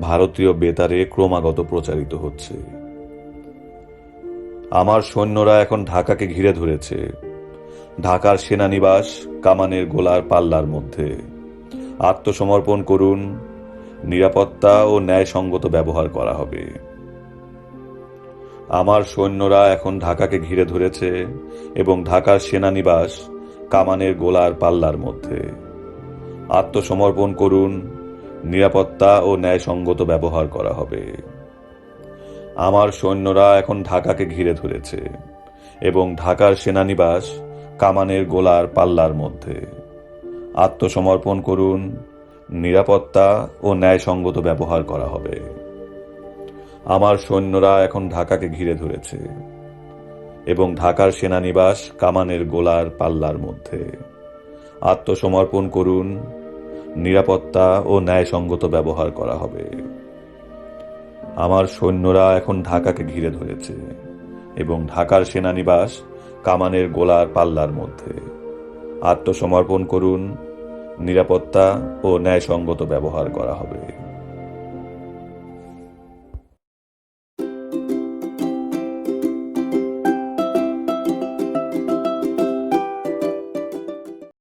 ভারতীয় বেতারে ক্রমাগত প্রচারিত হচ্ছে। আমার সৈন্যরা এখন ঢাকাকে ঘিরে ধরেছে। ঢাকার সেনানিবাস কামানের গোলার পাল্লার মধ্যে। আত্মসমর্পণ করুন, নিরাপত্তা ও ন্যায়সঙ্গত ব্যবহার করা হবে। আমার সৈন্যরা এখন ঢাকাকে ঘিরে ধরেছে এবং ঢাকার সেনানিবাস কামানের গোলার পাল্লার মধ্যে। আত্মসমর্পণ করুন নিরাপত্তা ও ন্যায়সঙ্গত ব্যবহার করা হবে। আমার সৈন্যরা এখন ঢাকাকে ঘিরে ধরেছে এবং ঢাকার সেনানিবাস কামানের গোলার পাল্লার মধ্যে। আত্মসমর্পণ করুন, নিরাপত্তা ও ন্যায়সঙ্গত ব্যবহার করা হবে। আমার সৈন্যরা এখন ঢাকাকে ঘিরে ধরেছে এবং ঢাকার সেনানিবাস কামানের গোলার পাল্লার মধ্যে। আত্মসমর্পণ করুন নিরাপত্তা ও ন্যায়সঙ্গত ব্যবহার করা হবে। আমার সৈন্যরা এখন ঢাকাকে ঘিরে ধরেছে এবং ঢাকার সেনানিবাস কামানের গোলার পাল্লার মধ্যে। আত্মসমর্পণ করুন, নিরাপত্তা ও ন্যায়সঙ্গত ব্যবহার করা হবে।